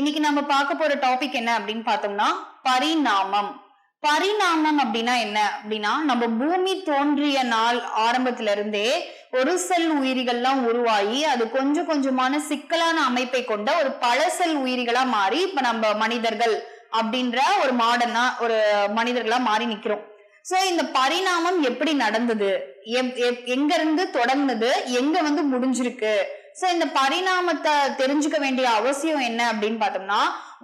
இன்னைக்கு நம்ம பார்க்க போற டாபிக் என்ன அப்படின்னு பார்த்தோம்னா பரிணாமம். பரிணாமம் அப்படின்னா என்ன? அப்படின்னா நம்ம பூமி தோன்றிய நாள் ஆரம்பத்துல இருந்தே ஒரு செல் உயிரிகள்லாம் உருவாகி அது கொஞ்சம் கொஞ்சமான சிக்கலான அமைப்பை கொண்ட ஒரு பல செல் உயிரிகளா மாறி இப்ப நம்ம மனிதர்கள் அப்படின்ற ஒரு மாடர்னா ஒரு மனிதர்களா மாறி நிக்கிறோம். சோ இந்த பரிணாமம் எப்படி நடந்தது? எப்- எப்- எங்க இருந்து தொடங்குனது? எங்க வந்து முடிஞ்சிருக்கு? சோ இந்த பரிணாமத்தை தெரிஞ்சுக்க வேண்டிய அவசியம் என்ன அப்படின்னு பார்த்தோம்னா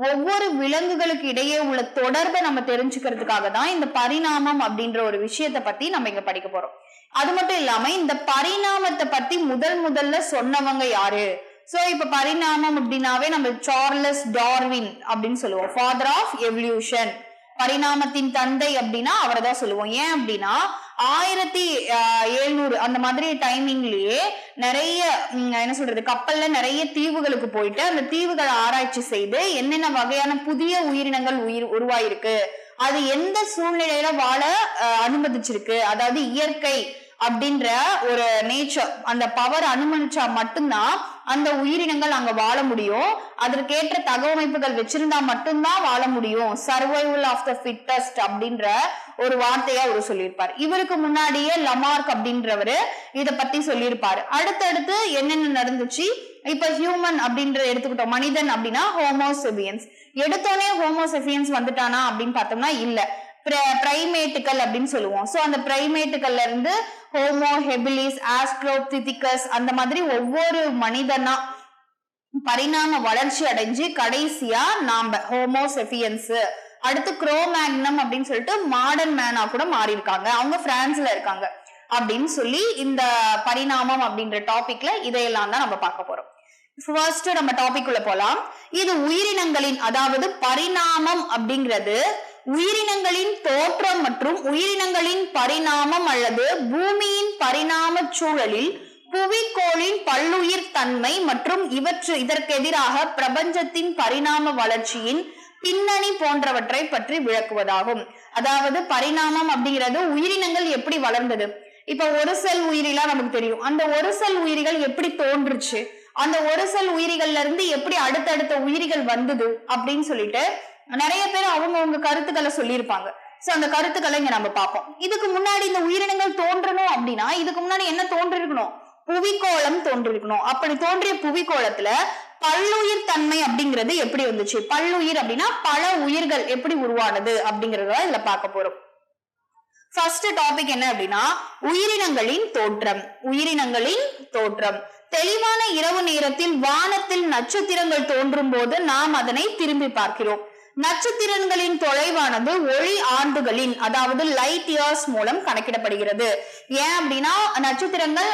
ஒவ்வொரு விலங்குகளுக்கு இடையே உள்ள தொடர்பை நம்ம தெரிஞ்சுக்கிறதுக்காக தான் இந்த பரிணாமம் அப்படின்ற ஒரு விஷயத்தை பத்தி நம்ம இங்க படிக்க போறோம். அது மட்டும் இல்லாம இந்த பரிணாமத்தை பத்தி முதல் முதல்ல சொன்னவங்க யாரு? சோ இப்ப பரிணாமம் அப்படின்னாவே நம்ம சார்லஸ் டார்வின் அப்படின்னு சொல்லுவோம். ஃபாதர் ஆஃப் எவல்யூஷன் பரிணாமத்தின் தந்தை அப்படின்னா அவரை தான் சொல்லுவோம். ஏன் அப்படின்னா ஆயிரத்தி எழுநூறு அந்த மாதிரி டைமிங்லயே நிறைய என்ன சொல்றது கப்பல்ல நிறைய தீவுகளுக்கு போயிட்டு அந்த தீவுகளை ஆராய்ச்சி செய்து என்னென்ன வகையான புதிய உயிரினங்கள் உயிர் உருவாயிருக்கு அது எந்த சூழ்நிலையில வாழ அனுமதிச்சிருக்கு அதாவது இயற்கை அப்படின்ற ஒரு நேச்சர் அந்த பவர் அனுமதிச்சா மட்டும்தான் அந்த உயிரினங்கள் அங்க வாழ முடியும். அதற்கேற்ற தகவமைப்புகள் வச்சிருந்தா மட்டும்தான் வாழ முடியும். சர்வைவல் ஆஃப் த ஃபிட்டஸ்ட் அப்படின்ற ஒரு வார்த்தையா அவர் சொல்லியிருப்பார். இவருக்கு முன்னாடியே லமார்க் அப்படின்றவரு இத பத்தி சொல்லியிருப்பாரு. அடுத்தடுத்து என்னென்ன நடந்துச்சு? இப்ப ஹியூமன் அப்படின்ற எடுத்துக்கிட்டோம். மனிதன் அப்படின்னா ஹோமோசெபியன்ஸ் எடுத்தோடனே ஹோமோசெபியன்ஸ் வந்துட்டானா அப்படின்னு பார்த்தோம்னா இல்ல. பிரைமேட்டுகள் அப்படின்னு சொல்லுவோம். சோ அந்த பிரைமேட்டுகள்ல இருந்து ஹோமோ ஹெபிலிஸ் ஆஸ்ட்ரோபிதிகஸ் அந்த மாதிரி ஒவ்வொரு மனிதனா பரிணாம வளர்ச்சி அடைஞ்சு கடைசியா நாம ஹோமோசெபியன்ஸ் அடுத்து குரோமேக்னம் அப்படின்னு சொல்லிட்டு மாடர்ன் மேனா கூட மாறி இருக்காங்க அவங்க பிரான்ஸ்ல இருக்காங்க. அப்படின்னு சொல்லி இந்த பரிணாமம் அப்படின்ற டாபிக்ல இதையெல்லாம் தான் நம்ம பார்க்க போறோம். ஃபர்ஸ்ட் நம்ம டாபிக் உள்ள போலாம். இது உயிரினங்களின் அதாவது பரிணாமம் அப்படிங்கிறது உயிரினங்களின் தோற்றம் மற்றும் உயிரினங்களின் பரிணாமம் அல்லது பூமியின் பரிணாம சூழலில் புவிக்கோளின் பல்லுயிர் தன்மை மற்றும் இவற்று இதற்கு எதிராக பிரபஞ்சத்தின் பரிணாம வளர்ச்சியின் பின்னணி போன்றவற்றை பற்றி விளக்குவதாகும். அதாவது பரிணாமம் அப்படிங்கிறது உயிரினங்கள் எப்படி வளர்ந்தது? இப்ப ஒரு செல் உயிரிலாம் நமக்கு தெரியும். அந்த ஒரு செல் உயிரிகள் எப்படி தோன்றுச்சு? அந்த ஒரு செல் உயிரிகள்ல இருந்து எப்படி அடுத்தடுத்த உயிரிகள் வந்தது? அப்படின்னு சொல்லிட்டு நிறைய பேர் அவங்கவுங்க கருத்துக்களை சொல்லியிருப்பாங்க. சோ அந்த கருத்துக்களை இங்க நம்ம பார்ப்போம். இதுக்கு முன்னாடி இந்த உயிரினங்கள் தோன்றணும் அப்படின்னா இதுக்கு முன்னாடி என்ன தோன்றிருக்கணும்? புவிக்கோளம் தோன்றிருக்கணும். அப்படி தோன்றிய புவிக்கோளத்துல பல்லுயிர் தன்மை அப்படிங்கிறது எப்படி வந்துச்சு? பல்லுயிர் அப்படின்னா பல உயிர்கள் எப்படி உருவானது அப்படிங்கறத இதுல பார்க்க போறோம். ஃபர்ஸ்ட் டாபிக் என்ன அப்படின்னா உயிரினங்களின் தோற்றம். உயிரினங்களின் தோற்றம். தெளிவான இரவு நேரத்தில் வானத்தில் நட்சத்திரங்கள் தோன்றும் போது நாம் அதனை திரும்பி பார்க்கிறோம். நட்சத்திரங்களின் தொலைவானது ஒளி ஆண்டுகளின் அதாவது லைட் இயர்ஸ் மூலம் கணக்கிடப்படுகிறது. ஏன் அப்படின்னா நட்சத்திரங்கள்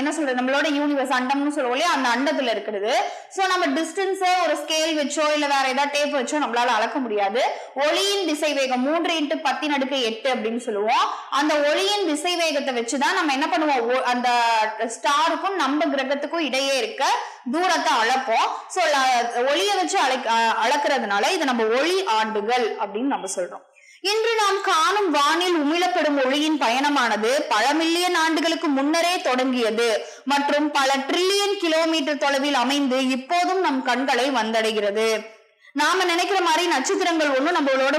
என்ன சொல்றது நம்மளோட யூனிவர்ஸ் அண்டம்னு சொல்லுவோம் இல்லையா அந்த அண்டத்துல இருக்கிறது சோ நம்ம டிஸ்டன்ஸோ ஒரு ஸ்கேல் வச்சோ இல்ல வேற ஏதாவது டேப் வச்சோ நம்மளால அளக்க முடியாது. ஒளியின் திசை வேகம் மூன்று இன்ட்டு பத்தின் அடுக்கு எட்டு அப்படின்னு சொல்லுவோம். அந்த ஒளியின் திசை வேகத்தை வச்சுதான் நம்ம என்ன பண்ணுவோம் அந்த ஸ்டாருக்கும் நம்ம கிரகத்துக்கும் இடையே இருக்க தூரத்தை அளப்போம். சோ ஒளியை வச்சு அழை அஹ் அளக்கிறதுனால இதை நம்ம ஒளி ஆண்டுகள் அப்படின்னு நம்ம சொல்றோம். இன்று நாம் காணும் வானில் உமிழப்படும் ஒளியின் பயணமானது பல மில்லியன் ஆண்டுகளுக்கு முன்னரே தொடங்கியது. மற்றும் பல ட்ரில்லியன் கிலோமீட்டர் தொலைவில் அமைந்து இப்போதும் நம் கண்களை வந்தடைகிறது. நாம நினைக்கிற மாதிரி நட்சத்திரங்கள் ஒண்ணும் நம்மளோட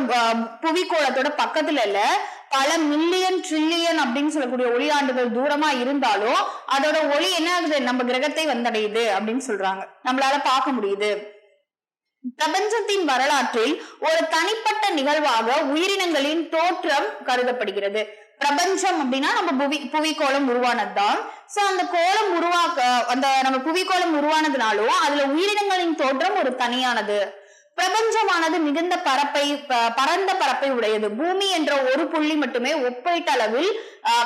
புவிக்கோளத்தோட பக்கத்துல இல்ல. பல மில்லியன் ட்ரில்லியன் அப்படின்னு சொல்லக்கூடிய ஒளியாண்டுகள் தூரமா இருந்தாலும் அதோட ஒளி என்ன ஆகுது? நம்ம கிரகத்தை வந்தடையுது அப்படின்னு சொல்றாங்க. நம்மளால பார்க்க முடியுது. பிரபஞ்சத்தின் வரலாற்றில் ஒரு தனிப்பட்ட நிகழ்வாக உயிரினங்களின் தோற்றம் கருதப்படுகிறது. பிரபஞ்சம் அப்படின்னா நம்ம புவி புவிக்கோளம் உருவானதுதான். சோ அந்த கோலம் உருவாக்க அந்த நம்ம புவிக்கோளம் உருவானதுனாலும் அதுல உயிரினங்களின் தோற்றம் ஒரு தனியானது. பிரபஞ்சமானது மிகுந்த பரப்பை பரந்த பரப்பை உடையது. பூமி என்ற ஒரு புள்ளி மட்டுமே ஒப்பீட்டளவில் அளவில்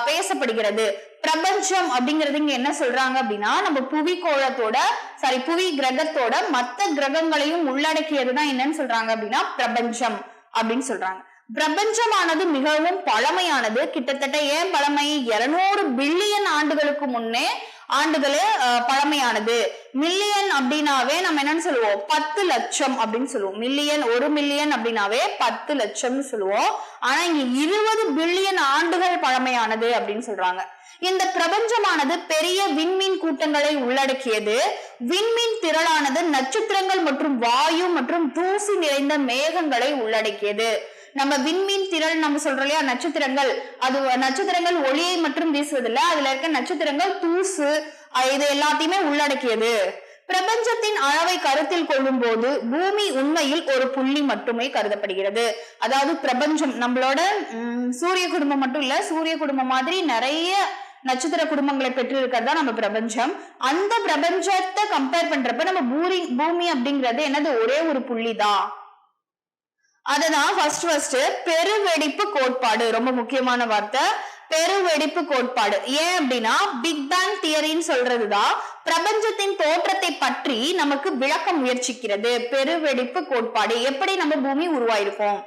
பேசப்படுகிறது. பிரபஞ்சம் அப்படிங்கிறது இங்க என்ன சொல்றாங்க அப்படின்னா நம்ம புவி கோலத்தோட சாரி புவி கிரகத்தோட மத்த கிரகங்களையும் உள்ளடக்கியதுதான் என்னன்னு சொல்றாங்க அப்படின்னா பிரபஞ்சம் அப்படின்னு சொல்றாங்க. பிரபஞ்சமானது மிகவும் பழமையானது. கிட்டத்தட்ட ஏன் பழமை? இருநூறு பில்லியன் ஆண்டுகளுக்கு முன்னே ஆண்டுகளே அஹ், பழமையானது. மில்லியன் அப்படின்னாவே நம்ம என்னன்னு சொல்லுவோம்? பத்து லட்சம் அப்படின்னு சொல்லுவோம். மில்லியன் ஒரு மில்லியன் அப்படின்னாவே பத்து லட்சம்னு சொல்லுவோம். ஆனா இங்க இருபது பில்லியன் ஆண்டுகள் பழமையானது அப்படின்னு சொல்றாங்க. இந்த பிரபஞ்சமானது பெரிய விண்மீன் கூட்டங்களை உள்ளடக்கியது. விண்மீன் திரளானது நட்சத்திரங்கள் மற்றும் வாயு மற்றும் தூசி நிறைந்த மேகங்களை உள்ளடக்கியது. நம்ம விண்மீன் திரள் நம்ம சொல்றோம் இல்லையா? நட்சத்திரங்கள். அது நட்சத்திரங்கள் ஒளியை மட்டும் வீசுவதில்ல. அதுல இருக்க நட்சத்திரங்கள் தூசு இது எல்லாத்தையுமே உள்ளடக்கியது. பிரபஞ்சத்தின் அளவை கருத்தில் கொள்ளும் போது பூமி உண்மையில் ஒரு புள்ளி மட்டுமே கருதப்படுகிறது. அதாவது பிரபஞ்சம் நம்மளோட உம், சூரிய குடும்பம் மட்டும் இல்ல சூரிய குடும்பம் மாதிரி நிறைய நட்சத்திர குடும்பங்களை பெற்றிருக்கிறதா நம்ம பிரபஞ்சம். அந்த பிரபஞ்சத்தை கம்பேர் பண்றப்ப நம்ம பூரி பூமி அப்படிங்கிறது என்னது? ஒரே ஒரு புள்ளி தான் அதுதான் ஃபர்ஸ்ட் ஃபர்ஸ்ட் பெருவெடிப்பு கோட்பாடு. ரொம்ப முக்கியமான வார்த்தை. பெருவெடிப்பு கோட்பாடு. ஏன் அப்படின்னா பிக் பேங் தியரின்னு சொல்றதுதான் பிரபஞ்சத்தின் தோற்றத்தை பற்றி நமக்கு விளக்க முயற்சிக்கிறது. பெருவெடிப்பு கோட்பாடு. எப்படி நம்ம பூமி உருவாயிருக்கோம்?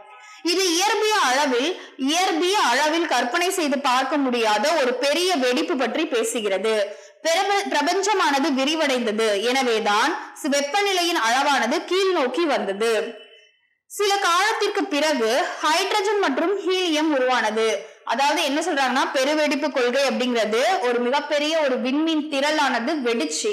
இது இயற்பிய அளவில் இயற்பிய அளவில் கற்பனை செய்து பார்க்க முடியாத ஒரு பெரிய வெடிப்பு பற்றி பேசுகிறது. பிரபஞ்சமானது விரிவடைந்தது. எனவேதான் வெப்பநிலையின் அளவானது கீழ் நோக்கி வந்தது. சில காலத்திற்கு பிறகு ஹைட்ரஜன் மற்றும் ஹீலியம் உருவானது. அதாவது என்ன சொல்றாங்கன்னா பெருவெடிப்பு கொள்கை அப்படிங்கிறது ஒரு மிகப்பெரிய ஒரு விண்மீன் திரளானது வெடிச்சு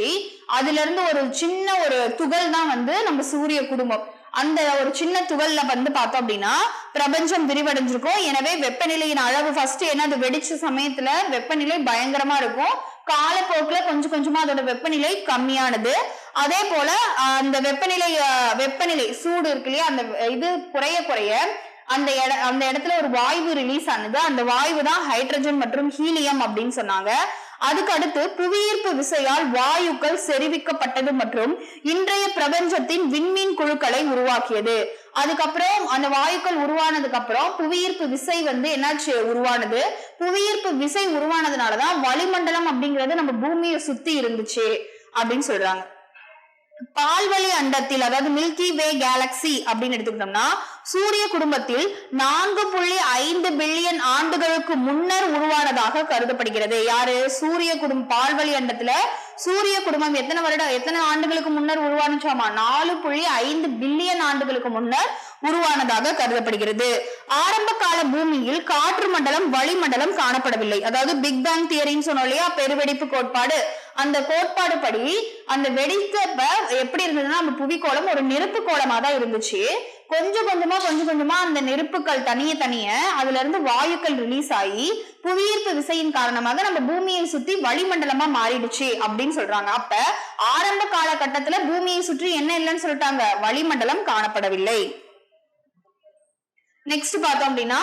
அதுல இருந்து ஒரு சின்ன ஒரு துகள் தான் வந்து நம்ம சூரிய குடும்பம். அந்த ஒரு சின்ன துகள்ல வந்து பார்த்தோம் அப்படின்னா பிரபஞ்சம் விரிவடைஞ்சிருக்கும். எனவே வெப்பநிலையின் அளவு ஃபர்ஸ்ட் என்ன அது வெடிச்ச சமயத்துல வெப்பநிலை பயங்கரமா இருக்கும். காலப்போக்குல கொஞ்சம் கொஞ்சமா அதோட வெப்பநிலை கம்மியானது. அதே போல அந்த வெப்பநிலை வெப்பநிலை சூடு இருக்கு இல்லையா? அந்த இது குறைய குறைய அந்த இட அந்த இடத்துல ஒரு வாயு ரிலீஸ் ஆனது. அந்த வாயு தான் ஹைட்ரஜன் மற்றும் ஹீலியம் அப்படின்னு சொன்னாங்க. அதுக்கடுத்து புவியீர்ப்பு விசையால் வாயுக்கள் செறிவிக்கப்பட்டது மற்றும் இன்றைய பிரபஞ்சத்தின் விண்மீன் குழுக்களை உருவாக்கியது. அதுக்கப்புறம் அந்த வாயுக்கள் உருவானதுக்கு அப்புறம் புவியீர்ப்பு விசை வந்து என்னாச்சு? உருவானது. புவியீர்ப்பு விசை உருவானதுனாலதான் வளிமண்டலம் அப்படிங்கிறது நம்ம பூமியை சுத்தி இருந்துச்சு அப்படின்னு சொல்றாங்க. பால்வழி அண்டத்தில் அதாவது மில்கி வே கேலக்சி அப்படின்னு எடுத்துக்கிட்டோம்னா சூரிய குடும்பத்தில் நான்கு புள்ளி ஐந்து பில்லியன் ஆண்டுகளுக்கு முன்னர் உருவானதாக கருதப்படுகிறது. யாரு? சூரிய குடும்பம் பால்வழி அண்டத்துல சூரிய குடும்பம் எத்தனை வருடம் எத்தனை ஆண்டுகளுக்கு முன்னர் உருவானுச்சோமா? நாலு புள்ளி ஐந்து பில்லியன் ஆண்டுகளுக்கு முன்னர் உருவானதாக கருதப்படுகிறது. ஆரம்ப கால பூமியில் காற்று மண்டலம் வளிமண்டலம் காணப்படவில்லை. அதாவது பிக் பேங் தியரின்னு சொன்னோம் இல்லையா? பெருவெடிப்பு கோட்பாடு. அந்த கோட்பாடு படி அந்த வெடிக்கப்ப எப்படி இருந்ததுன்னா அந்த புவிக்கோளம் ஒரு நெருப்பு கோளமா தான் இருந்துச்சு. கொஞ்சம் கொஞ்சமா கொஞ்சம் கொஞ்சமா அந்த நெருப்புகள் தனிய தனிய அதுல இருந்து வாயுக்கள் ரிலீஸ் ஆகி புவியீர்ப்பு விசையின் காரணமாக நம்ம பூமியை சுத்தி வளிமண்டலமா மாறிடுச்சு அப்படின்னு சொல்றாங்க. அப்ப ஆரம்ப காலகட்டத்துல பூமியை சுற்றி என்ன இல்லைன்னு சொல்லிட்டாங்க. வளிமண்டலம் காணப்படவில்லை. நெக்ஸ்ட் பார்த்தோம் அப்படின்னா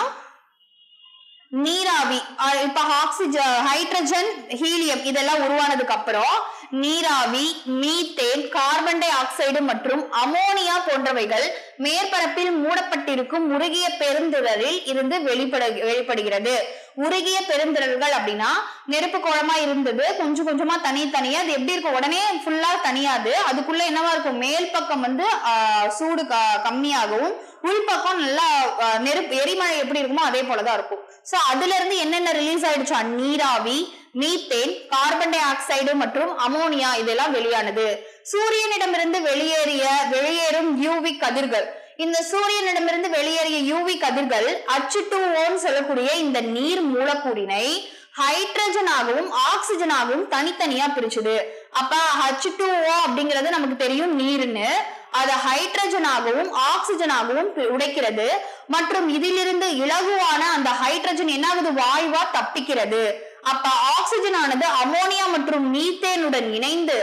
நீராவி இப்ப ஆக்சிஜன் ஹைட்ரஜன் ஹீலியம் இதெல்லாம் உருவானதுக்கு அப்புறம் நீராவி மீத்தேன் கார்பன் டை ஆக்சைடு மற்றும் அமோனியா போன்றவைகள் மேற்பரப்பில் மூடப்பட்டிருக்கும் உருகிய பெருந்திரலில் இருந்து வெளிப்பட வெளிப்படுகிறது. உருகிய பெருந்திரல்கள் அப்படின்னா நெருப்பு குளமா இருந்தது கொஞ்சம் கொஞ்சமா தனி தனியா அது எப்படி இருக்கும்? உடனே ஃபுல்லா தனியாது. அதுக்குள்ள என்னவா இருக்கும்? மேல் பக்கம் வந்து சூடு க- கம்மியாகவும் உள்பக்கம் நல்லா நெருப்பு எரிமலை எப்படி இருக்குமோ அதே போலதான் இருக்கும். சோ அதுல இருந்து என்னென்ன ரிலீஸ் ஆயிடுச்சா நீராவி மீத்தேன் கார்பன் டை ஆக்சைடு மற்றும் அமோனியா இதெல்லாம் வெளியானது. சூரியனிடமிருந்து வெளியேறிய வெளியேறும் யூவி கதிர்கள். இந்த சூரியனிடமிருந்து வெளியேறிய யூவி கதிர்கள் அச்சு ஓன்னு சொல்லக்கூடிய இந்த நீர் மூலக்கூறினை ஹைட்ரஜனாகவும் ஆக்சிஜனாகவும் தனித்தனியா பிரிச்சுது. அப்ப ஹச் டூ ஓ அப்படிங்கிறது நமக்கு தெரியும் நீர்னு அது ஹைட்ரஜனாகவும் ஆக்சிஜனாகவும் உடைக்கிறது. மற்றும் இதிலிருந்து இலகுவான அந்த ஹைட்ரஜன் என்ன வாயுவா தப்பிக்கிறது. அப்ப ஆக்சிஜன் ஆனது அமோனியா மற்றும் மீத்தேனுடன் இணைந்து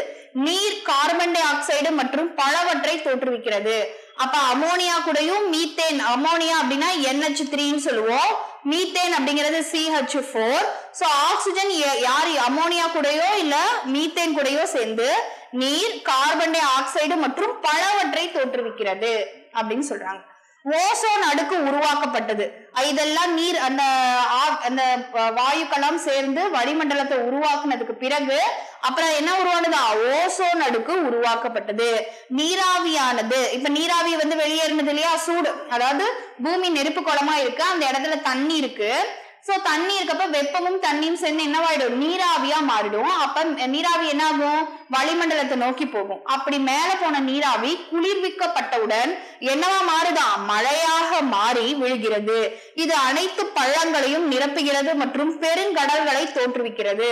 நீர் கார்பன் டை ஆக்சைடு மற்றும் பலவற்றை தோற்றுவிக்கிறது. அப்ப அமோனியா கூடயும் மீத்தேன் அமோனியா அப்படின்னா என்ஹெச் த்ரீன்னு சொல்லுவோம். மீத்தேன் அப்படிங்கிறது சிஹெச் ஃபோர் ஸோ ஆக்சிஜன் யார்? அமோனியா கூடயோ இல்ல மீத்தேன் கூடயோ சேர்ந்து நீர் கார்பன் டை ஆக்சைடு மற்றும் பலவற்றை தோற்றுவிக்கிறது அப்படின்னு சொல்றாங்க. ஓசோன் அடுக்கு உருவாக்கப்பட்டது. இதெல்லாம் நீர் அந்த ஆ- அந்த வாயுக்கெல்லாம் சேர்ந்து வளிமண்டலத்தை உருவாக்குனதுக்கு பிறகு அப்புறம் என்ன உருவானதா? ஓசோன் அடுக்கு உருவாக்கப்பட்டது. நீராவியானது. இப்ப நீராவி வந்து வெளியேறினது இல்லையா? சூடு. அதாவது பூமி நெருப்பு குளமா இருக்கு. அந்த இடத்துல தண்ணி இருக்கு. சோ தண்ணி இருக்கப்ப வெப்பமும் தண்ணியும் சேர்ந்து என்னவாயிடும்? நீராவியா மாறிடும். அப்ப நீராவி என்ன ஆகும் வளிமண்டலத்தை நோக்கி போகும். அப்படி மேல போன நீராவி குளிர்விக்கப்பட்டவுடன் என்னவா மாறுதான் மழையாக மாறி விழுகிறது. இது அனைத்து பள்ளங்களையும் நிரப்புகிறது மற்றும் பெருங்கடல்களை தோற்றுவிக்கிறது.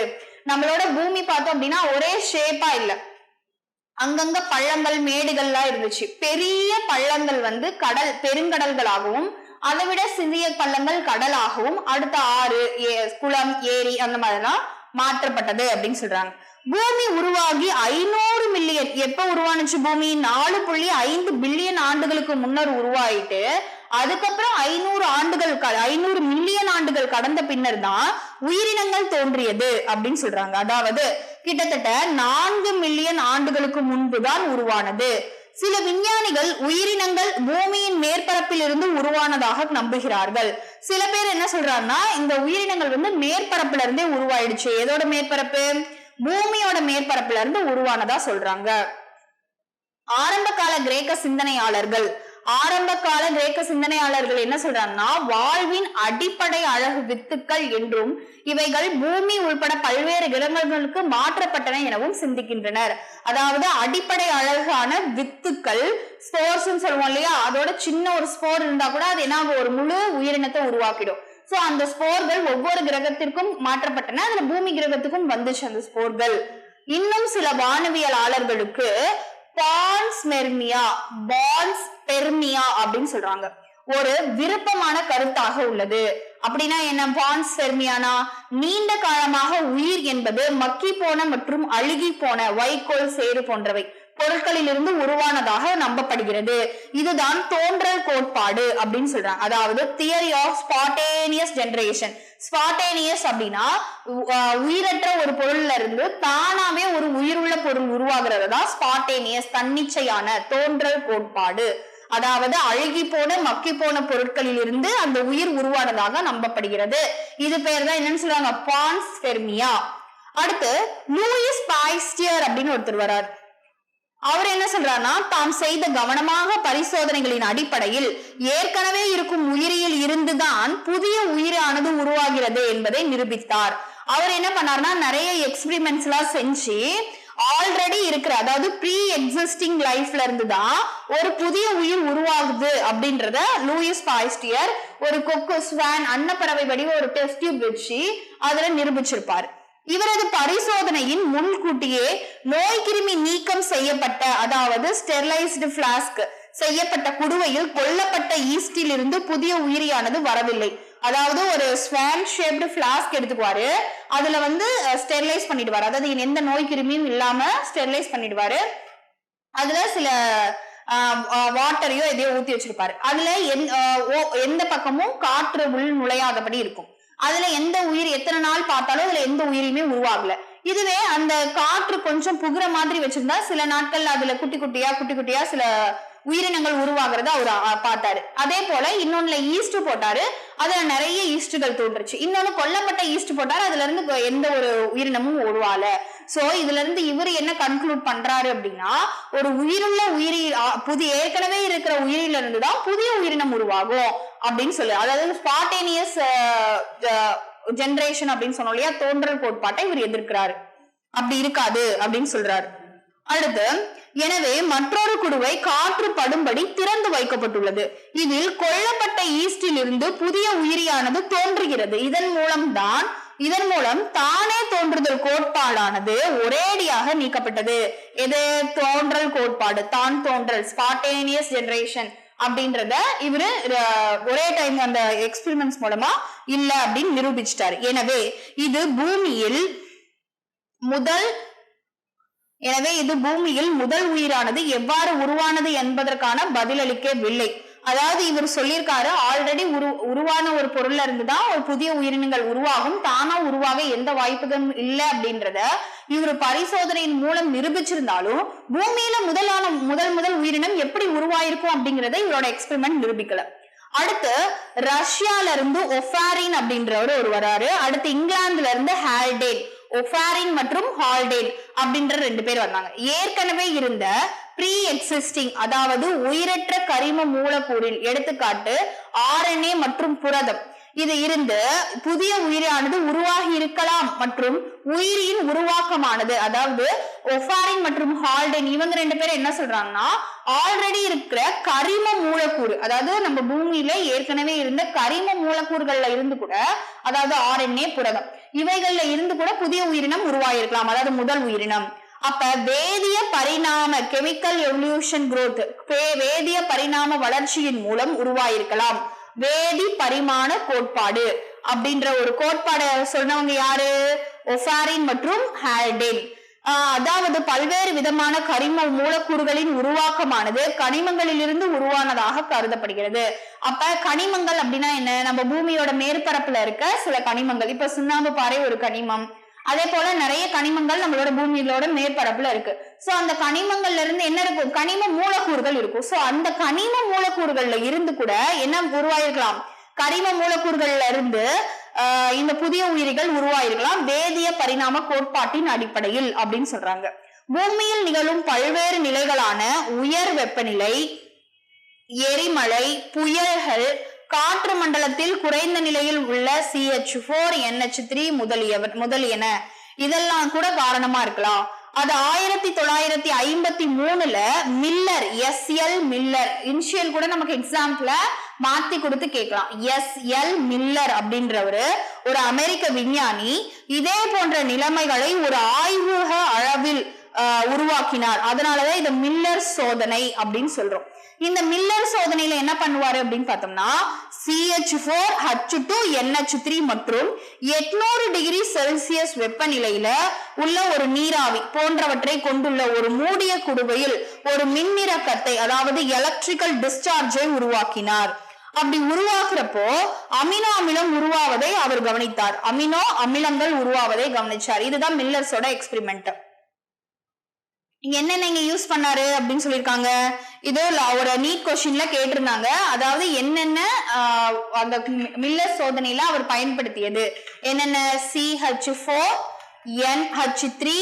நம்மளோட பூமி பார்த்தோம் அப்படின்னா ஒரே ஷேப்பா இல்ல. அங்கங்க பள்ளங்கள் மேடுகள்லாம் இருந்துச்சு. பெரிய பள்ளங்கள் வந்து கடல் பெருங்கடல்களாகவும் அதை விட சிறிய பள்ளங்கள் கடலாகவும் அடுத்த ஆறு ஏ- குளம் ஏரி அந்த மாதிரிலாம் மாற்றப்பட்டது அப்படின்னு சொல்றாங்க. பூமி உருவாகி ஐநூறு மில்லியன் எப்ப உருவானுச்சு பூமி? நாலு புள்ளி ஐந்து பில்லியன் ஆண்டுகளுக்கு முன்னர் உருவாயிட்டு அதுக்கப்புறம் ஐநூறு ஆண்டுகள் ஐநூறு மில்லியன் ஆண்டுகள் கடந்த பின்னர் தான் உயிரினங்கள் தோன்றியது அப்படின்னு சொல்றாங்க. அதாவது கிட்டத்தட்ட நான்கு மில்லியன் ஆண்டுகளுக்கு முன்பு தான் உருவானது. சில விஞ்ஞானிகள் உயிரினங்கள் பூமியின் மேற்பரப்பில் இருந்து உருவானதாக நம்புகிறார்கள். சில பேர் என்ன சொல்றாங்கன்னா இந்த உயிரினங்கள் வந்து மேற்பரப்புல இருந்தே உருவாயிடுச்சு. எதோட மேற்பரப்பு? பூமியோட மேற்பரப்புல இருந்து உருவானதா சொல்றாங்க. ஆரம்ப கால கிரேக்க சிந்தனையாளர்கள் ஆரம்ப கால கிரேக்க சிந்தனையாளர்கள் என்ன சொல்றாங்கன்னா வாழ்வின் அடிப்படை அழகு வித்துக்கள் என்றும் இவைகள் பூமி உள்பட பல்வேறு கிரகங்களுக்கு மாற்றப்பட்டன எனவும் சிந்திக்கின்றனர். அதாவது அடிப்படை அழகான வித்துக்கள் ஸ்போர்ஸ் சொல்லுவோம் இல்லையா? அதோட சின்ன ஒரு ஸ்போர் இருந்தா கூட அது என்ன ஒரு முழு உயிரினத்தை உருவாக்கிடும். சோ அந்த ஸ்போர்கள் ஒவ்வொரு கிரகத்திற்கும் மாற்றப்பட்டன. அதுல பூமி கிரகத்துக்கும் வந்துச்சு அந்த ஸ்போர்கள் இன்னும் சில வானவியலாளர்களுக்கு பான்ஸ்மெர்மியா பான்ஸ் பெர்மியா அப்படின்னு சொல்றாங்க. ஒரு விருப்பமான கருத்தாக உள்ளது. அப்படின்னா என்ன? பான்ஸ் பெர்மியானா நீண்ட காலமாக உயிர் என்பது மக்கி போன மற்றும் அழுகி போன வைக்கோல் சேறு போன்றவை. பொருட்களில் இருந்து உருவானதாக நம்பப்படுகிறது. இதுதான் தோன்றல் கோட்பாடு அப்படின்னு சொல்றாங்க. அதாவது theory of spontaneous generation spontaneous அப்படின்னா உயிரற்ற ஒரு பொருள்ல இருந்து தானாவே ஒரு உயிருள்ள பொருள் உருவாகிறது தான் ஸ்பாட்டேனியஸ் தன்னிச்சையான தோன்றல் கோட்பாடு. அதாவது அழுகி போன மக்கி போன பொருட்களில் இருந்து அந்த உயிர் உருவானதாக நம்பப்படுகிறது. இது பேர் தான் என்னன்னு சொல்லுவாங்க பான்ஸ்பெர்மியா அடுத்து லூயிஸ் பாய்ஸ்டியர் அப்படின்னு ஒருத்தர் வரார் அவர் என்ன சொல்றாருன்னா தாம் செய்த கவனமாக பரிசோதனைகளின் அடிப்படையில் ஏற்கனவே இருக்கும் உயிரியில் இருந்துதான் புதிய உயிரானது உருவாகிறது என்பதை நிரூபித்தார். அவர் என்ன பண்ணாருன்னா நிறைய எக்ஸ்பிரிமெண்ட்ஸ் எல்லாம் செஞ்சு ஆல்ரெடி இருக்கிற அதாவது ப்ரீ எக்ஸிஸ்டிங் லைஃப்ல இருந்து தான் ஒரு புதிய உயிர் உருவாகுது அப்படின்றத லூயிஸ் பாய்ஸ்டியர் ஒரு கொக்கு ஸ்வான் அன்னப்பறவை வடிவ ஒரு டெஸ்ட் டியூப் வச்சு அதுல நிரூபிச்சிருப்பார். இவரது பரிசோதனையின் முன்கூட்டியே நோய் கிருமி நீக்கம் செய்யப்பட்ட அதாவது ஸ்டெர்லைஸ்டு பிளாஸ்க் செய்யப்பட்ட குடுவையில் கொல்லப்பட்ட ஈஸ்டில் இருந்து புதிய உயிரியானது வரவில்லை. அதாவது ஒரு ஸ்வான் ஷேப்டு பிளாஸ்க் எடுத்துக்குவாரு. அதுல வந்து ஸ்டெர்லைஸ் பண்ணிடுவாரு. அதாவது எந்த நோய் கிருமியும் இல்லாம ஸ்டெர்லைஸ் பண்ணிடுவாரு. அதுல சில வாட்டரையோ எதையோ ஊத்தி வச்சிருப்பாரு. அதுல எந்- ஓ- எந்த பக்கமும் காற்று உள் நுழையாதபடி இருக்கும். அதுல எந்த உயிர் எத்தனை நாள் பார்த்தாலும் அதுல எந்த உயிரையுமே உருவாகல. இதுவே அந்த காற்று கொஞ்சம் புகுற மாதிரி வச்சிருந்தா சில நாட்கள்ல அதுல குட்டி குட்டியா குட்டி குட்டியா சில உயிரினங்கள் உருவாகிறத அவர் பார்த்தாரு. அதே போல இன்னொன்னுல ஈஸ்ட் போட்டாரு. அதுல நிறைய ஈஸ்டுகள் தோன்றுச்சு. இன்னொன்னு கொல்லப்பட்ட ஈஸ்ட் போட்டாரு. அதுல இருந்து எந்த ஒரு உயிரினமும் உருவால சோ இதுல இருந்து இவர் என்ன கன்க்ளூட் பண்றாரு அப்படின்னா ஒரு உயிருள்ள உயிரி ஆ, புதிய ஏற்கனவே இருக்கிற உயிரில இருந்து தான் புதிய உயிரினம் உருவாகும் அப்படின்னு சொல்லு. அதாவது ஸ்பாட்டேனியஸ் ஜென்ரேஷன் அப்படின்னு சொன்னோம் இல்லையா தோன்றல் கோட்பாட்டை இவர் எதிர்க்கிறாரு. அப்படி இருக்காது அப்படின்னு சொல்றாரு. அடுத்து எனவே மற்றொரு குடுவை காற்று படும்படி திறந்து வைக்கப்பட்டுள்ளது. இதில் கொல்லப்பட்ட ஈஸ்டில் இருந்து புதிய உயிரியானது தோன்றுகிறது. இதன் மூலம்தான் இதன் மூலம் தானே தோன்றுதல் கோட்பாடானது ஒரேடியாக நீக்கப்பட்டது. எது? தோன்றல் கோட்பாடு. தான் தோன்றல். ஸ்பாட்டேனியஸ் ஜெனரேஷன் அப்படின்றத இவரு ஒரே டைம் அந்த எக்ஸ்பிரிமெண்ட்ஸ் மூலமா இல்ல அப்படின்னு நிரூபிச்சிட்டாரு. எனவே இது பூமியில் முதல் எனவே இது பூமியில் முதல் உயிரானது எவ்வாறு உருவானது என்பதற்கான பதிலளிக்கவில்லை. அதாவது இவர் சொல்லியிருக்காரு ஆல்ரெடி உரு உருவான ஒரு பொருள்ல இருந்துதான் ஒரு புதிய உயிரினங்கள் உருவாகும் தானா உருவாக எந்த வாய்ப்புகளும் இல்லை அப்படின்றத இவர் பரிசோதனையின் மூலம் நிரூபிச்சிருந்தாலும் பூமியில முதலான முதல் முதல் உயிரினம் எப்படி உருவாயிருக்கும் அப்படிங்கறத இவரோட எக்ஸ்பெரிமெண்ட் நிரூபிக்கல. அடுத்து ரஷ்யால இருந்து ஒஃபாரின் அப்படின்றவர் ஒரு வராரு. அடுத்து இங்கிலாந்துல இருந்து ஹால்டேன் ஒஃபாரின் மற்றும் ஹால்டேன் அப்படின்ற ரெண்டு பேர் வந்தாங்க. ஏற்கனவே இருந்த ப்ரீ எக்ஸிஸ்டிங் அதாவது உயிரற்ற கரிம மூலக்கூறில் எடுத்துக்காட்டு ஆர்என்ஏ மற்றும் புரதம். இது இருந்து புதிய உயிரானது உருவாகி இருக்கலாம் மற்றும் உயிரியின் உருவாக்கமானது அதாவது ஒஃபாரின் மற்றும் ஹால்டன் இவங்க ரெண்டு பேரும் என்ன சொல்றாங்கன்னா ஆல்ரெடி இருக்கிற கரிம மூலக்கூறு அதாவது நம்ம பூமியில ஏற்கனவே இருந்த கரிம மூலக்கூறுகள்ல இருந்து கூட அதாவது ஆர்என்ஏ புரதம். இவைகள்ல இருந்து கூட புதிய உயிரினம் உருவாகிருக்கலாம் அதாவது முதல் உயிரினம். அப்ப வேதிய பரிணாம கெமிக்கல் எவல்யூஷன் குரோத் வேதிய பரிணாம வளர்ச்சியின் மூலம் உருவாயிருக்கலாம். வேதி பரிமாண கோட்பாடு அப்படின்ற ஒரு கோட்பாடை சொன்னவங்க யாரு? ஒசாரின் மற்றும் ஹால்டேன். ஆஹ் அதாவது பல்வேறு விதமான கரிம மூலக்கூறுகளின் உருவாக்கமானது கனிமங்களிலிருந்து உருவானதாக கருதப்படுகிறது. அப்ப கனிமங்கள் அப்படின்னா என்ன? நம்ம பூமியோட மேற்பரப்புல இருக்க சில கனிமங்கள். இப்ப சுண்ணாம்பு பாறை ஒரு கனிமம். அதே போல நிறைய கனிமங்கள் நம்மளோட பூமியிலோட மேற்பரப்புல இருக்கு. சோ அந்த கனிமங்கள்ல இருந்து என்ன இருக்கும் கனிம மூலக்கூறுகள் இருக்கும். சோ அந்த கனிம மூலக்கூறுகள்ல இருந்து கூட என்ன உருவாயிருக்கலாம்? கரிம மூலக்கூறுகள்ல இருந்து இந்த புதிய உயிரிகள் உருவாயிருக்கலாம். வேதிய பரிணாம கோட்பாட்டின் அடிப்படையில் அப்படின்னு சொல்றாங்க. பூமியில் நிகழும் பல்வேறு நிலைகளான உயர் வெப்பநிலை எரிமலை புயல்கள் காற்று மண்டலத்தில் குறைந்த நிலையில் உள்ள சிஹெச் போர் என்ஹெச் த்ரீ முதலியவ முதலியன. இதெல்லாம் கூட காரணமா இருக்கலாம். அது ஆயிரத்தி தொள்ளாயிரத்தி ஐம்பத்தி மூணுல Miller S L Miller. Initial கூட நமக்கு எக்ஸாம்பிள மாத்தி கொடுத்து கேட்கலாம். எஸ் எல் மில்லர் அப்படின்றவரு ஒரு அமெரிக்க விஞ்ஞானி. இதே போன்ற நிலைமைகளை ஒரு ஆய்வக அளவில் உருவாக்கினார். அதனாலதான் இதை மில்லர் சோதனை அப்படின்னு சொல்றோம். இந்த மில்லர் சோதனையில என்ன பண்ணுவாரு அப்படின்னு பார்த்தோம்னா CH four H two NH three மற்றும் எட்நூறு டிகிரி செல்சியஸ் வெப்பநிலையில உள்ள ஒரு நீராவி போன்றவற்றை கொண்டுள்ள ஒரு மூடிய குடுவையில் ஒரு மின்னிறக்கத்தை அதாவது எலக்ட்ரிக்கல் டிஸ்சார்ஜை உருவாக்கினார். அப்படி உருவாக்குறப்போ அமினோ அமிலம் உருவாவதை அவர் கவனித்தார். அமினோ அமிலங்கள் உருவாவதை கவனிச்சார். இதுதான் மில்லர்ஸோட எக்ஸ்பிரிமெண்ட் இங்க என்னென்ன இங்க யூஸ் பண்ணாரு அப்படின்னு சொல்லியிருக்காங்க. இது ல- ஒரு நீட் கொஸ்டின்ல கேட்டிருந்தாங்க. அதாவது என்னென்ன அந்த மில்லர் சோதனையில அவர் பயன்படுத்தியது. என்னென்ன? CH four NH three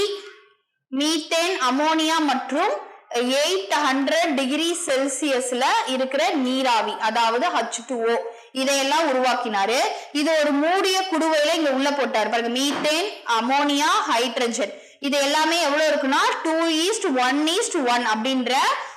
methane ammonia மற்றும் எயிட் ஹண்ட்ரட் டிகிரி செல்சியஸ்ல இருக்கிற நீராவி அதாவது ஹச் டூஓ இதையெல்லாம் உருவாக்கினாரு. இது ஒரு மூடிய குடுவையில இங்க உள்ள போட்டார். பாருங்க மீத்தேன் அமோனியா ஹைட்ரஜன் இது எல்லாமே எவ்வளவு இருக்குன்னா two is to one is to one அப்படின்ற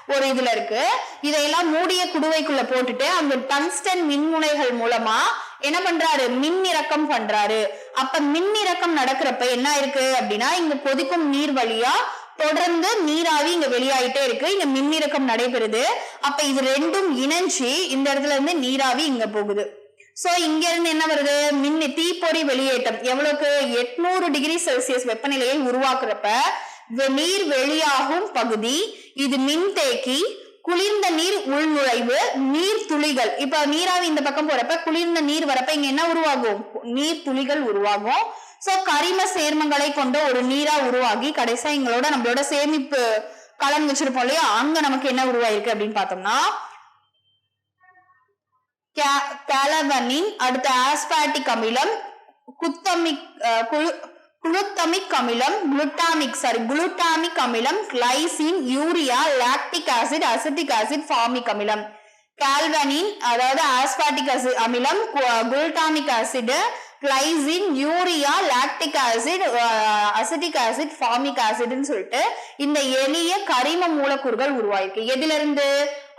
ஒரு இதுல இருக்கு. இதையெல்லாம் மூடிய குடுவைக்குள்ள போட்டுட்டு அங்க டங்ஸ்டன் மின்முனைகள் மூலமா என்ன பண்றாரு? மின் இறக்கம் பண்றாரு. அப்ப மின் இறக்கம் நடக்கிறப்ப என்ன இருக்கு அப்படின்னா இங்க கொதிக்கும் நீர் வழியா தொடர்ந்து நீராவி இங்க வெளியாயிட்டே இருக்கு. இங்க மின்னிறக்கம் நடைபெறுது. அப்ப இது ரெண்டும் இணைஞ்சு இந்த இடத்துல இருந்து நீராவி இங்க போகுது. சோ இங்க இருந்து என்ன வருது? மின் தீப்பொறி வெளியேற்றம். எவ்வளவுக்கு? எட்நூறு டிகிரி செல்சியஸ் வெப்பநிலையை உருவாக்குறப்ப நீர் வெளியாகும் பகுதி இது மின்தேக்கி குளிர்ந்த நீர் உள்நுழைவு நீர் துளிகள். இப்ப நீராவி இந்த பக்கம் போறப்ப குளிர்ந்த நீர் வரப்ப இங்க என்ன உருவாகும்? நீர் துளிகள் உருவாகும். சோ கரிம சேர்மங்களை கொண்ட ஒரு நீரா உருவாகி கடைசியா எங்களோட நம்மளோட சேமிப்பு கலந்து வச்சிருப்போம் இல்லையா? அங்க நமக்கு என்ன உருவாயிருக்கு அப்படின்னு பார்த்தோம்னா கேலவனின் அடுத்த ஆஸ்பாட்டிக் அமிலம் குத்தமிக் குழு குளுத்தமிக் அமிலம் குளுட்டாமிக் சாரி குளுட்டாமிக் அமிலம் glycine urea lactic acid acetic acid formic அமிலம். கால்வனின் அதாவது ஆஸ்பாட்டிக் அமிலம் glutamic acid glycine urea lactic acid acetic acid formic ஆசிட்னு சொல்லிட்டு இந்த எளிய கரிம மூலக்கூறுகள் உருவாயிருக்கு. எதிலிருந்து?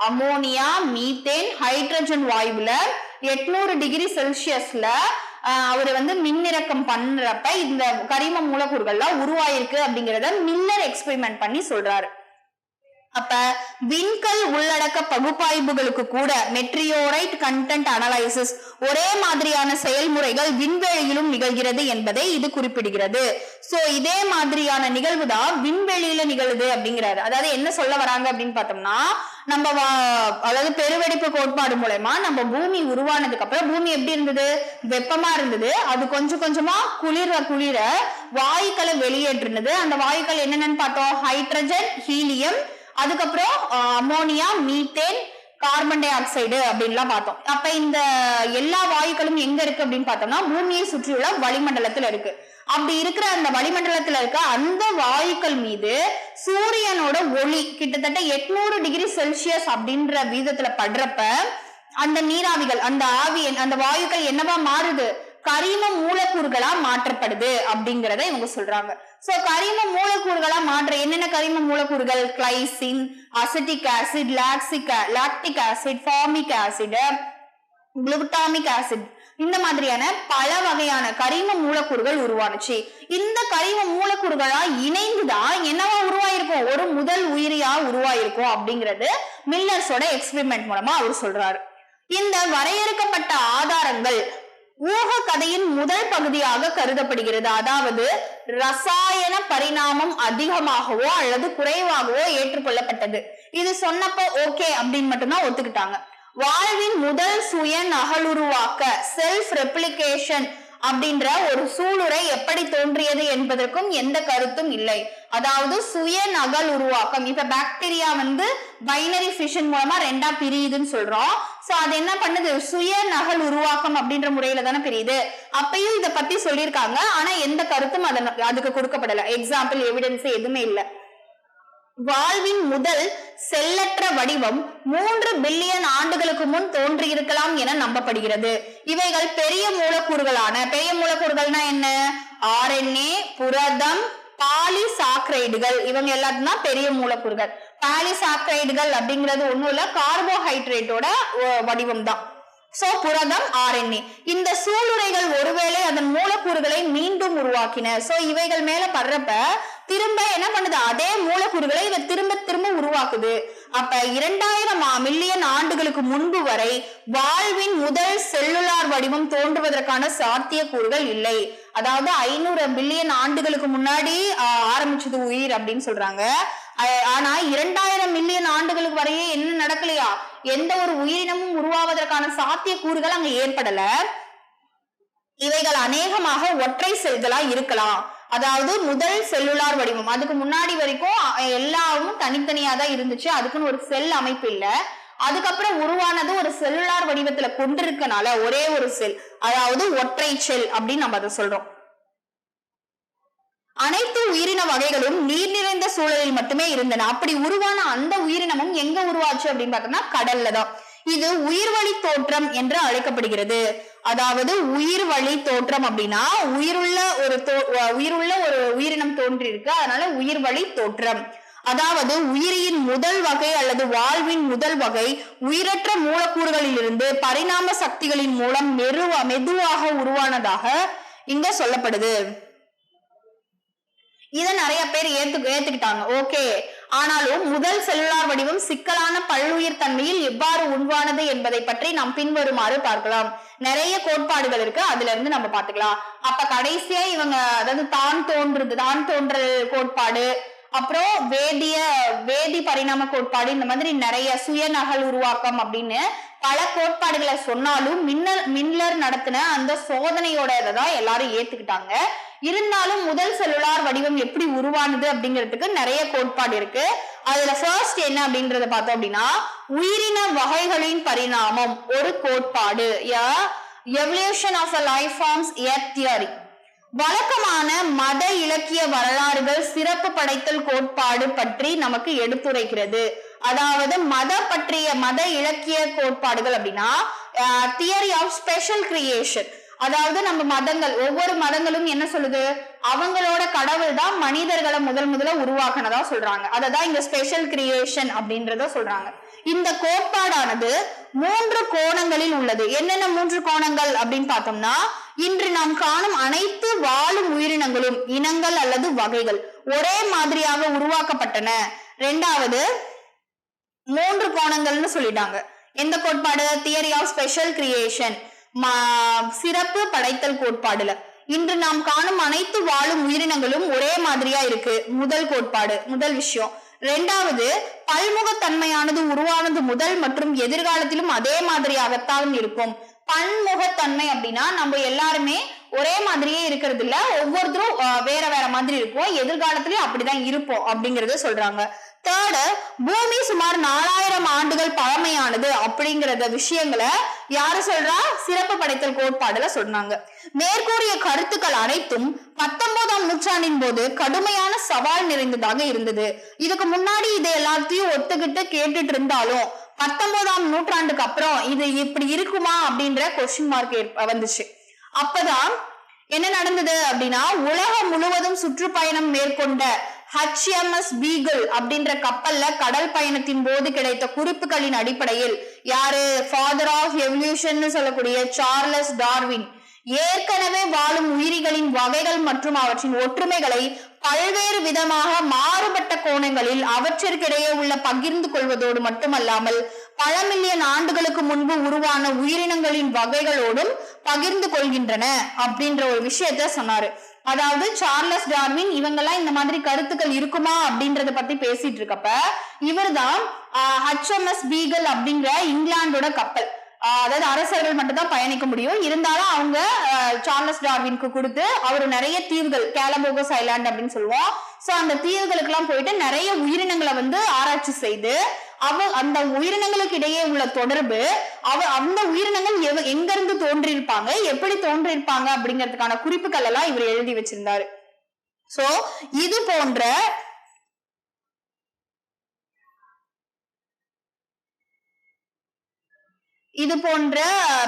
அமோனியா மீத்தேன் ஹைட்ரஜன் வாயுல எட்நூறு டிகிரி செல்சியஸ்ல அவர் வந்து மின்னிறக்கம் பண்றப்ப இந்த கரிம மூலக்கூறுகள்லாம் உருவாயிருக்கு அப்படிங்கறத மில்லர் எக்ஸ்பெரிமெண்ட் பண்ணி சொல்றாரு. அப்ப விண்கல் உள்ளடக்க பகுப்பாய்வுகளுக்கு கூட மெட்ரியோரைட் கண்டென்ட் அனலைசிஸ் ஒரே மாதிரியான செயல்முறைகள் விண்வெளியிலும் நிகழ்கிறது என்பதை இது குறிப்பிடுகிறது. சோ இதே மாதிரியான நிகழ்வு தான் விண்வெளியில நிகழுது அப்படிங்கிறாரு. அதாவது என்ன சொல்ல வராங்க அப்படின்னு பார்த்தோம்னா நம்ம வா- அதாவது பெருவெடிப்பு கோட்பாடு மூலயமா நம்ம பூமி உருவானதுக்கு அப்புறம் பூமி எப்படி இருந்தது? வெப்பமா இருந்தது. அது கொஞ்சம் கொஞ்சமா குளிர குளிர வாயுக்களை வெளியேற்றினது. அந்த வாயுக்கள் என்னென்னு பார்த்தோம்? ஹைட்ரஜன் ஹீலியம் அதுக்கப்புறம் ammonia methane carbon dioxide அப்படின்லாம் பார்த்தோம். அப்ப இந்த எல்லா வாயுக்களும் எங்க இருக்கு அப்படின்னு பார்த்தோம்னா பூமியை சுற்றியுள்ள வளிமண்டலத்துல இருக்கு. அப்படி இருக்கிற அந்த வளிமண்டலத்துல இருக்க அந்த வாயுக்கள் மீது சூரியனோட ஒளி கிட்டத்தட்ட எட்நூறு டிகிரி செல்சியஸ் அப்படின்ற வீதத்துல படுறப்ப அந்த நீராவிகள் அந்த ஆவி அந்த வாயுக்கள் என்னவா மாறுது? கரிம மூலக்கூறுகளா மாற்றப்படுது அப்படிங்கறத இவங்க சொல்றாங்க. சோ கரிம மூலக்கூறுகளா மாற்ற என்னென்ன கரிம மூலக்கூறுகள்? Glycine acetic acid லாக்சிக் lactic acid formic acid glutamic acid இந்த மாதிரியான பல வகையான கரிம மூலக்கூறுகள் உருவானுச்சு. இந்த கரிம மூலக்கூறுகளா இணைந்துதான் என்னவா உருவாயிருக்கும்? ஒரு முதல் உயிரியா உருவாயிருக்கும் அப்படிங்கிறது மில்லர்ஸோட எக்ஸ்பெரிமெண்ட் மூலமா அவர் சொல்றாரு. இந்த வரையறுக்கப்பட்ட ஆதாரங்கள் ஊக கதையின் முதல் பகுதியாக கருதப்படுகிறது. அதாவது ரசாயன பரிணாமம் அதிகமாகவோ அல்லது குறைவாகவோ ஏற்றுக்கொள்ளப்பட்டது. இது சொன்னப்போ ஓகே அப்படின்னு மட்டும்தான் ஒத்துக்கிட்டாங்க. வாழ்வின் முதல் சுய நகலுருவாக்க செல்ஃப் ரெப்ளிகேஷன் அப்படின்ற ஒரு சூளுரை எப்படி தோன்றியது என்பதற்கும் எந்த கருத்தும் இல்லை. அதாவது சுய நகல் உருவாக்கம். இப்ப பாக்டீரியா வந்து பைனரி ஃபிஷன் மூலமா ரெண்டா பிரியுதுன்னு சொல்றோம். சோ அது என்ன பண்ணுது? சுய நகல் உருவாக்கம் அப்படின்ற முறையில தானே பிரியுது. அப்பயும் இத பத்தி சொல்லியிருக்காங்க. ஆனா எந்த கருத்தும் அதன் அதுக்கு கொடுக்கப்படல. எக்ஸாம்பிள் எவிடன்ஸ் எதுவுமே இல்லை. வாழ்வின் முதல் செல்லற்ற வடிவம் மூன்று பில்லியன் ஆண்டுகளுக்கு முன் தோன்றியிருக்கலாம் என நம்பப்படுகிறது. இவைகள் பெரிய மூலக்கூறுகளான பெரிய மூலக்கூறுகள்னா என்ன? ஆர்என்ஏ புரதம் பாலிசாக்ரைடுகள் இவங்க எல்லாத்தையும் தான் பெரிய மூலக்கூறுகள். பாலிசாக்ரைடுகள் அப்படிங்கிறது ஒண்ணும் இல்ல கார்போஹைட்ரேட்டோட வடிவம் தான் சோ புரதம் ஆர்என்ஏ இந்த சூளுரைகள் ஒருவேளை அதன் மூலக்கூறுகளை மீண்டும் உருவாக்கின. சோ இவைகள் மேல படுறப்ப திரும்ப என்ன பண்ணுது? அதே மூலக்கூறுகளை இவ திரும்ப திரும்ப உருவாக்குது. அப்ப இரண்டாயிரம் மில்லியன் ஆண்டுகளுக்கு முன்பு வரை வாழ்வின் முதல் செல்லுலார் வடிவம் தோன்றுவதற்கான சாத்தியக்கூறுகள் இல்லை. அதாவது ஐநூறு பில்லியன் ஆண்டுகளுக்கு முன்னாடி ஆரம்பிச்சது உயிர் அப்படின்னு சொல்றாங்க. ஆனா இரண்டாயிரம் மில்லியன் ஆண்டுகளுக்கு வரையே என்ன நடக்கலையா? எந்த ஒரு உயிரினமும் உருவாவதற்கான சாத்தியக்கூறுகள் அங்க ஏற்படல. இவைகள் அநேகமாக ஒற்றை செல்களா இருக்கலாம். அதாவது முதல் செல்லுலார் வடிவம். அதுக்கு முன்னாடி வரைக்கும் எல்லாமும் தனித்தனியா தான் இருந்துச்சு. அதுக்குன்னு ஒரு செல் அமைப்பு இல்ல. அதுக்கப்புறம் உருவானது ஒரு செல்லுலார் வடிவத்துல கொண்டிருக்கனால ஒரே ஒரு செல். அதாவது ஒற்றை செல் அப்படின்னு நம்ம அதை சொல்றோம். அனைத்து உயிரின வகைகளும் நீர் நிறைந்த சூழலில் மட்டுமே இருந்தன. அப்படி உருவான அந்த உயிரினமும் எங்க உருவாச்சு அப்படின்னு பார்த்தோம்னா கடல்ல தான். இது உயிர்வழி தோற்றம் என்று அழைக்கப்படுகிறது. அதாவது உயிர் வழி தோற்றம் அப்படின்னா உயிருள்ள ஒரு தோ- உயிருள்ள ஒரு உயிரினம் தோன்றி இருக்கு அதனால உயிர் வழி தோற்றம். அதாவது உயிரியின் முதல் வகை அல்லது வாழ்வின் முதல் வகை உயிரற்ற மூலக்கூறுகளில் இருந்து பரிணாம சக்திகளின் மூலம் மெருவா மெதுவாக உருவானதாக இங்க சொல்லப்படுது. இதை நிறைய பேர் ஏத்து ஏத்துக்கிட்டாங்க. ஓகே. ஆனாலும் முதல் செல்லுலார் வடிவம் சிக்கலான பல்லுயிர் தன்மையில் எவ்வாறு உருவானது என்பதை பற்றி நாம் பின்வருமாறு பார்க்கலாம். நிறைய கோட்பாடுகள் இருக்கு. அதுல இருந்து நம்ம பாத்துக்கலாம் அப்ப கடைசியா இவங்க அதாவது தான் தோன்றுது தான் தோன்றல் கோட்பாடு அப்புறம் வேதிய வேதி பரிணாம கோட்பாடு இந்த மாதிரி நிறைய சுயநகல் உருவாக்கம் அப்படின்னு பல கோட்பாடுகளை சொன்னாலும் மின்னல் மின்லர் நடத்தின அந்த சோதனையோட தான் எல்லாரும் ஏத்துக்கிட்டாங்க. இருந்தாலும் முதல் செல்லுலார் வடிவம் எப்படி உருவானது அப்படிங்கிறதுக்கு நிறைய கோட்பாடு இருக்கு. அதுல ஃபர்ஸ்ட் என்ன அப்படின்றத பார்த்தோம் அப்படின்னா உயிரின வகைகளின் பரிணாமம் ஒரு கோட்பாடு. Evolution of a life forms are theory வழக்கமான மத இலக்கிய வரலாறுகள் சிறப்பு படைத்தல் கோட்பாடு பற்றி நமக்கு எடுத்துரைக்கிறது. அதாவது மத பற்றிய மத இலக்கிய கோட்பாடுகள் அப்படின்னா தியரி ஆஃப் ஸ்பெஷல் கிரியேஷன் அதாவது நம்ம மதங்கள் ஒவ்வொரு மதங்களும் என்ன சொல்லுது? அவங்களோட கடவுள் தான் மனிதர்களை முதல் முதல்ல உருவாக்குனதா சொல்றாங்க. அததான் இங்க ஸ்பெஷல் கிரியேஷன் அப்படின்றத சொல்றாங்க. இந்த கோட்பாடானது மூன்று கோணங்களில் உள்ளது. என்னென்ன மூன்று கோணங்கள் அப்படின்னு பார்த்தோம்னா இன்று நாம் காணும் அனைத்து வாழும் உயிரினங்களும் இனங்கள் அல்லது வகைகள் ஒரே மாதிரியாக உருவாக்கப்பட்டன. ரெண்டாவது மூன்று கோணங்கள்னு சொல்லிட்டாங்க. எந்த கோட்பாடு? தியரி ஆஃப் ஸ்பெஷல் கிரியேஷன் சிறப்பு படைத்தல் கோட்பாடுல. இன்று நாம் காணும் அனைத்து வாழும் உயிரினங்களும் ஒரே மாதிரியா இருக்கு. முதல் கோட்பாடு முதல் விஷயம். ரெண்டாவது பல்முகத்தன்மையானது உருவானது முதல் மற்றும் எதிர்காலத்திலும் அதே மாதிரியாகத்தான் இருக்கும். பன்முகத்தன்மை அப்படின்னா நம்ம எல்லாருமே ஒரே மாதிரியே இருக்கிறது இல்ல ஒவ்வொருத்தரும் வேற வேற மாதிரி இருப்போம். எதிர்காலத்திலயும் அப்படிதான் இருப்போம் அப்படிங்கறத சொல்றாங்க. தேர்டு பூமி சுமார் நாலாயிரம் ஆண்டுகள் பழமையானது அப்படிங்கிறத விஷயங்களை யாரு சொல்றா? சிறப்பு படைத்தல் கோட்பாடுல சொன்னாங்க. மேற்கூறிய கருத்துக்கள் அனைத்தும் பத்தொன்பதாம் நூற்றாண்டின் போது கடுமையான சவால் நிறைந்ததாக இருந்தது. இதுக்கு முன்னாடி இதை எல்லாத்தையும் ஒத்துக்கிட்டு கேட்டுட்டு இருந்தாலும் பத்தொன்பதாம் நூற்றாண்டுக்கு அப்புறம் இது இப்படி இருக்குமா அப்படின்ற கொஸ்டின் மார்க் வந்துச்சு. அப்பதான் என்ன நடந்தது அப்படின்னா உலகம் முழுவதும் சுற்றுப்பயணம் மேற்கொண்ட ஹச்எம்எஸ் பீகிள் அப்படின்ற கப்பல்ல கடல் பயணத்தின் போது கிடைத்த குறிப்புகளின் அடிப்படையில் யாரு? ஃபாதர் ஆஃப் எவல்யூஷன் சொல்லக்கூடிய சார்லஸ் டார்வின் ஏற்கனவே வாழும் உயிரிகளின் வகைகள் மற்றும் அவற்றின் ஒற்றுமைகளை பல்வேறு விதமாக மாறுபட்ட கோணங்களில் அவற்றிற்கிடையே உள்ள பகிர்ந்து கொள்வதோடு மட்டுமல்லாமல் பல மில்லியன் ஆண்டுகளுக்கு முன்பு உருவான உயிரினங்களின் வகைகளோடும் பகிர்ந்து கொள்கின்றன அப்படின்ற ஒரு விஷயத்த சொன்னாரு. அதாவது சார்லஸ் டார்வின் இவங்கெல்லாம் இந்த மாதிரி கருத்துக்கள் இருக்குமா அப்படின்றத பத்தி பேசிட்டு இருக்கப்ப இவர்தான் ஹச்எம்எஸ் பீகல் அப்படிங்கிற இங்கிலாந்தோட கப்பல். அதாவது அரசர்கள் மட்டும் தான் பயணிக்க முடியும். இருந்தாலும் அவங்க சார்லஸ் டார்வின்க்கு கொடுத்து அவர் நிறைய தீவுகள் கேலபோகஸ் ஐலாண்ட் அப்படின்னு சொல்லுவோம். சோ அந்த தீவுகளுக்கு எல்லாம் போயிட்டு நிறைய உயிரினங்களை வந்து ஆராய்ச்சி செய்து அவ அந்த உயிரினங்களுக்கு இடையே உள்ள தொடர்பு அவ அந்த உயிரினங்கள் எவ- எங்க இருந்து தோன்றியிருப்பாங்க எப்படி தோன்றியிருப்பாங்க அப்படிங்கிறதுக்கான குறிப்புகள் எல்லாம் இவர் எழுதி வச்சிருந்தாரு. சோ இது போன்ற இது போன்ற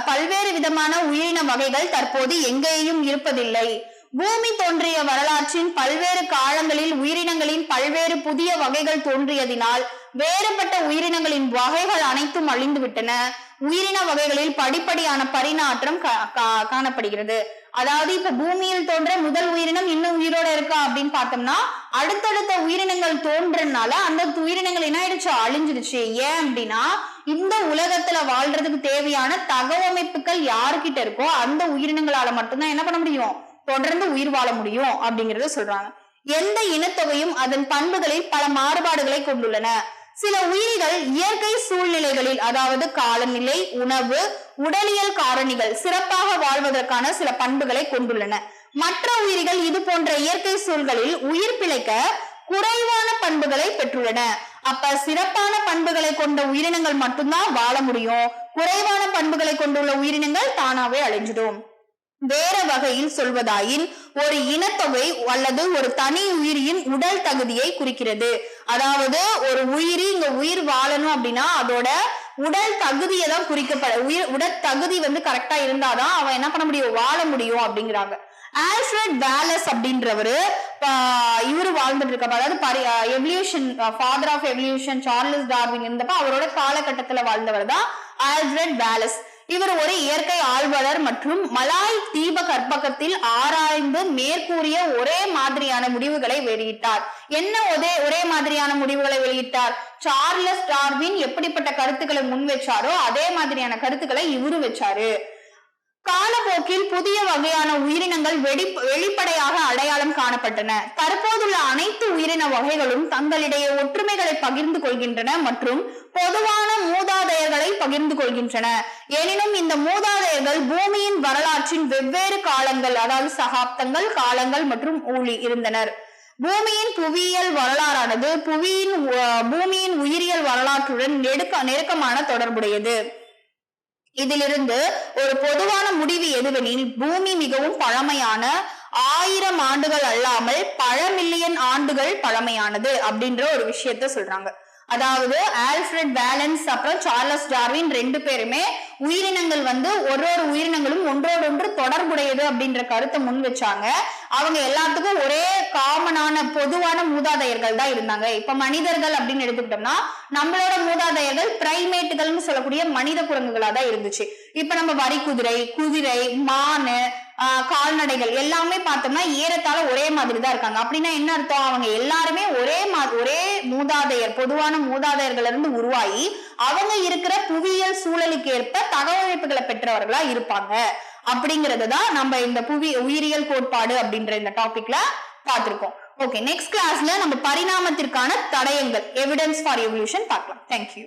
பல்வேறு விதமான உயிரின வகைகள் தற்போது எங்கேயும் இருப்பதில்லை. பூமி தோன்றிய வரலாற்றின் பல்வேறு காலங்களில் உயிரினங்களின் பல்வேறு புதிய வகைகள் தோன்றியதினால் வேறுபட்ட உயிரினங்களின் வகைகள் அனைத்தும் அழிந்துவிட்டன உயிரின வகைகளில் படிப்படியான பரிணாற்றம் கா- கா- காணப்படுகிறது. அதாவது இப்ப பூமியில் தோன்ற முதல் உயிரினம் இன்னும் உயிரோட இருக்கா அப்படின்னு பார்த்தோம்னா அடுத்தடுத்த உயிரினங்கள் தோன்றனால அந்த உயிரினங்கள் என்ன ஆயிடுச்சு? அழிஞ்சிருச்சு ஏன் அப்படின்னா இந்த உலகத்துல வாழ்றதுக்கு தேவையான தகவமைப்புகள் யாருக்கிட்ட இருக்கோ அந்த உயிரினங்களால மட்டும்தான் என்ன பண்ண முடியும்? தொடர்ந்து உயிர் வாழ முடியும் அப்படிங்கறத சொல்றாங்க. எந்த இனத்தொகையும் அதன் பண்புகளில் பல மாறுபாடுகளை கொண்டுள்ளன. சில உயிரிகள் இயற்கை சூழ்நிலைகளில் அதாவது காலநிலை உணவு உடலியல் காரணிகள் சிறப்பாக வாழ்வதற்கான சில பண்புகளை கொண்டுள்ளன. மற்ற உயிரிகள் இது போன்ற இயற்கை சூழல்களில் உயிர் பிழைக்க குறைவான பண்புகளை பெற்றுள்ளன. அப்ப சிறப்பான பண்புகளை கொண்ட உயிரினங்கள் மட்டும்தான் வாழ முடியும். குறைவான பண்புகளை கொண்டுள்ள உயிரினங்கள் தானாவே அழிஞ்சிடும். வேற வகையில் சொல்வதாயின் ஒரு இனத்தொகை அல்லது ஒரு தனி உயிரியின் உடல் தகுதியை குறிக்கிறது. அதாவது ஒரு உயிரி இங்க உயிர் வாழணும் அப்படின்னா அதோட உடல் தகுதியை தான் குறிக்கப்பட உயிர் உடல் தகுதி வந்து கரெக்டா இருந்தாதான் அவன் என்ன பண்ண முடியும்? வாழ முடியும் அப்படிங்கிறாங்க. ஆல்ஃபிரட் வேலஸ் அப்படின்றவரு இவரு வாழ்ந்துட்டு இருக்கப்ப அதாவது பரி evolution father of evolution Charles Darwin இருந்தப்ப அவரோட காலகட்டத்துல வாழ்ந்தவர் தான் ஆல்ஃபிரட் வேலஸ். இவர் ஒரு இயற்கை ஆழ்வலர் மற்றும் மலாய் தீப கற்பகத்தில் ஆராய்ந்து மேற்கூறிய ஒரே மாதிரியான முடிவுகளை வெளியிட்டார். என்ன ஒரே ஒரே மாதிரியான முடிவுகளை வெளியிட்டார்? சார்லஸ் டார்வின் எப்படிப்பட்ட கருத்துக்களை முன் வச்சாரோ அதே மாதிரியான கருத்துக்களை இவரு வச்சாரு. காலப்போக்கில் புதிய வகையான உயிரினங்கள் வெடி வெளிப்படையாக அடையாளம் காணப்பட்டன. தற்போதுள்ள அனைத்து உயிரின வகைகளும் தங்களிடையே ஒற்றுமைகளை பகிர்ந்து கொள்கின்றன மற்றும் பொதுவான மூதாதையர்களை பகிர்ந்து கொள்கின்றன. எனினும் இந்த மூதாதையர்கள் பூமியின் வரலாற்றின் வெவ்வேறு காலங்கள் அதாவது சகாப்தங்கள் காலங்கள் மற்றும் ஊழி இருந்தனர். பூமியின் புவியியல் வரலாறானது புவியின் பூமியின் உயிரியல் வரலாற்றுடன் நெருக்க நெருக்கமான தொடர்புடையது. இதிலிருந்து ஒரு பொதுவான முடிவு எதுவெனில் பூமி மிகவும் பழமையான ஆயிரம் ஆண்டுகள் அல்லாமல் பல மில்லியன் ஆண்டுகள் பழமையானது அப்படின்ற ஒரு விஷயத்த சொல்றாங்க. அதாவது ஆல்ஃபிரட் வேலன்ஸ் அப்புறம் சார்லஸ் டார்வின் ரெண்டு பேருமே உயிரினங்கள் வந்து ஒரு ஒரு உயிரினங்களும் ஒன்றோடொன்று தொடர்புடையது அப்படின்ற கருத்தை முன் வச்சாங்க. அவங்க எல்லாத்துக்கும் ஒரே காமனான பொதுவான மூதாதையர்கள் தான் இருந்தாங்க. இப்ப மனிதர்கள் அப்படின்னு எடுத்துக்கிட்டோம்னா நம்மளோட மூதாதையர்கள் பிரைமேட்டுகள்னு சொல்லக்கூடிய மனித குரங்குகளா தான் இருந்துச்சு. இப்ப நம்ம வரி குதிரை குதிரை மானு கால்நடைகள் எல்லாமே பார்த்தோம்னா ஏறத்தாழ ஒரே மாதிரி தான் இருக்காங்க. அப்படின்னா என்ன அர்த்தம்? அவங்க எல்லாருமே ஒரே மா ஒரே மூதாதையர் பொதுவான மூதாதையர்கள் இருந்து உருவாகி அவங்க இருக்கிற புவியியல் சூழலுக்கு ஏற்ப தகவமைப்புகளை பெற்றவர்களா இருப்பாங்க. அப்படிங்கறது தான் நம்ம இந்த புவி உயிரியல் கோட்பாடு அப்படின்ற இந்த டாபிக்ல பார்த்திருக்கோம். ஓகே நெக்ஸ்ட் கிளாஸ்ல நம்ம பரிணாமத்திற்கான தடயங்கள் எவிடன்ஸ் ஃபார் எவல்யூஷன் பார்க்கலாம். Thank you